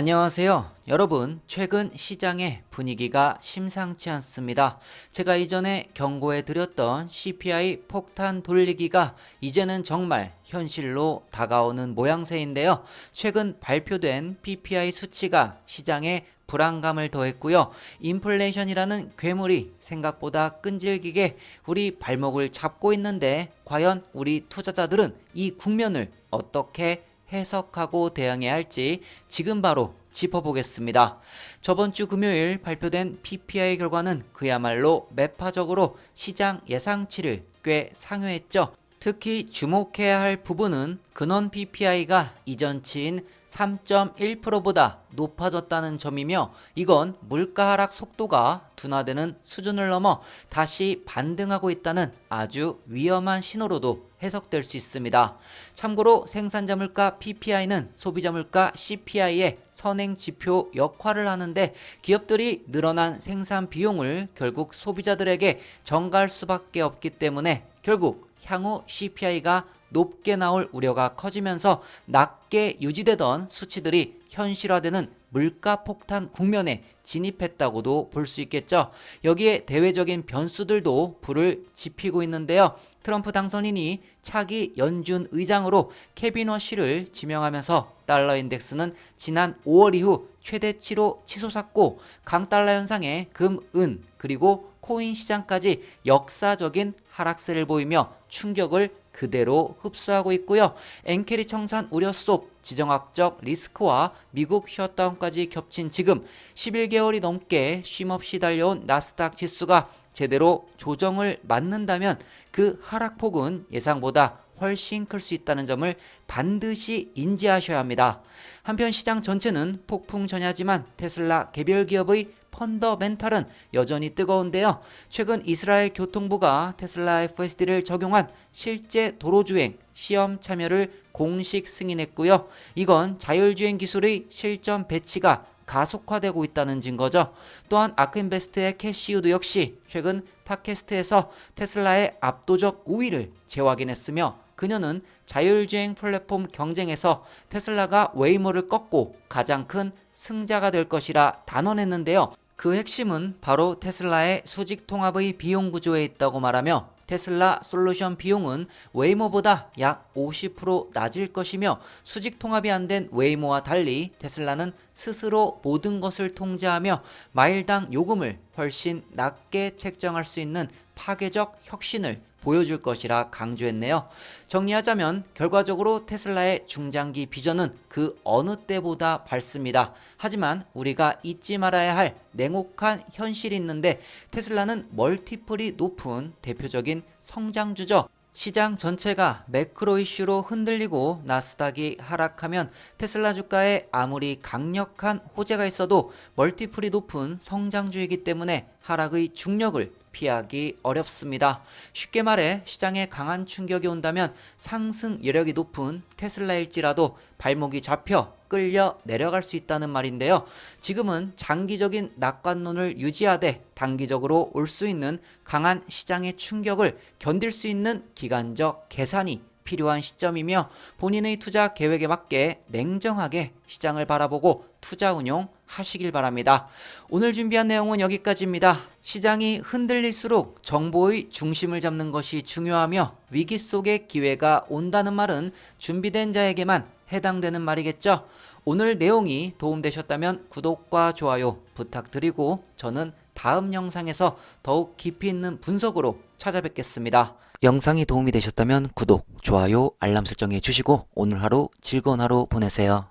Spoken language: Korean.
안녕하세요. 여러분, 최근 시장의 분위기가 심상치 않습니다. 제가 이전에 경고해 드렸던 CPI 폭탄 돌리기가 이제는 정말 현실로 다가오는 모양새인데요. 최근 발표된 PPI 수치가 시장에 불안감을 더했고요. 인플레이션이라는 괴물이 생각보다 끈질기게 우리 발목을 잡고 있는데 과연 우리 투자자들은 이 국면을 어떻게 해석하고 대응해야 할지 지금 바로 짚어보겠습니다. 저번 주 금요일 발표된 PPI 결과는 그야말로 매파적으로 시장 예상치를 꽤 상회했죠. 특히 주목해야 할 부분은 근원 PPI가 이전치인 3.1%보다 높아졌다는 점이며 이건 물가 하락 속도가 둔화되는 수준을 넘어 다시 반등하고 있다는 아주 위험한 신호로도 해석될 수 있습니다. 참고로 생산자 물가 PPI는 소비자 물가 CPI의 선행 지표 역할을 하는데 기업들이 늘어난 생산 비용을 결국 소비자들에게 전가할 수밖에 없기 때문에 결국 향후 CPI가 높게 나올 우려가 커지면서 낮게 유지되던 수치들이 현실화되는 물가 폭탄 국면에 진입했다고도 볼 수 있겠죠. 여기에 대외적인 변수들도 불을 지피고 있는데요. 트럼프 당선인이 차기 연준 의장으로 케빈 워시를 지명하면서 달러 인덱스는 지난 5월 이후 최대치로 치솟았고 강달러 현상에 금, 은 그리고 코인 시장까지 역사적인 하락세를 보이며 충격을 그대로 흡수하고 있고요. 엔캐리 청산 우려 속 지정학적 리스크와 미국 셧다운까지 겹친 지금 11개월이 넘게 쉼없이 달려온 나스닥 지수가 제대로 조정을 맞는다면 그 하락폭은 예상보다 훨씬 클 수 있다는 점을 반드시 인지하셔야 합니다. 한편 시장 전체는 폭풍 전야지만 테슬라 개별 기업의 펀더멘탈은 여전히 뜨거운데요. 최근 이스라엘 교통부가 테슬라 FSD를 적용한 실제 도로주행 시험 참여를 공식 승인했고요. 이건 자율주행 기술의 실전 배치가 가속화되고 있다는 증거죠. 또한 아크인베스트의 캐시우드 역시 최근 팟캐스트에서 테슬라의 압도적 우위를 재확인했으며 그녀는 자율주행 플랫폼 경쟁에서 테슬라가 웨이모를 꺾고 가장 큰 승자가 될 것이라 단언했는데요. 그 핵심은 바로 테슬라의 수직 통합의 비용 구조에 있다고 말하며 테슬라 솔루션 비용은 웨이모보다 약 50% 낮을 것이며 수직 통합이 안 된 웨이모와 달리 테슬라는 스스로 모든 것을 통제하며 마일당 요금을 훨씬 낮게 책정할 수 있는 파괴적 혁신을 보여줄 것이라 강조했네요. 정리하자면 결과적으로 테슬라의 중장기 비전은 그 어느 때보다 밝습니다. 하지만 우리가 잊지 말아야 할 냉혹한 현실이 있는데 테슬라는 멀티플이 높은 대표적인 성장주죠. 시장 전체가 매크로 이슈로 흔들리고 나스닥이 하락하면 테슬라 주가에 아무리 강력한 호재가 있어도 멀티플이 높은 성장주이기 때문에 하락의 중력을 피하기 어렵습니다. 쉽게 말해 시장에 강한 충격이 온다면 상승 여력이 높은 테슬라일지라도 발목이 잡혀 끌려 내려갈 수 있다는 말인데요. 지금은 장기적인 낙관론을 유지하되 단기적으로 올 수 있는 강한 시장의 충격을 견딜 수 있는 기간적 계산이 필요한 시점이며 본인의 투자 계획에 맞게 냉정하게 시장을 바라보고 투자 운용 하시길 바랍니다. 오늘 준비한 내용은 여기까지입니다. 시장이 흔들릴수록 정보의 중심을 잡는 것이 중요하며 위기 속에 기회가 온다는 말은 준비된 자에게만 해당되는 말이겠죠. 오늘 내용이 도움되셨다면 구독과 좋아요 부탁드리고 저는 다음 영상에서 더욱 깊이 있는 분석으로 찾아뵙겠습니다. 영상이 도움이 되셨다면 구독, 좋아요, 알람 설정해 주시고 오늘 하루 즐거운 하루 보내세요.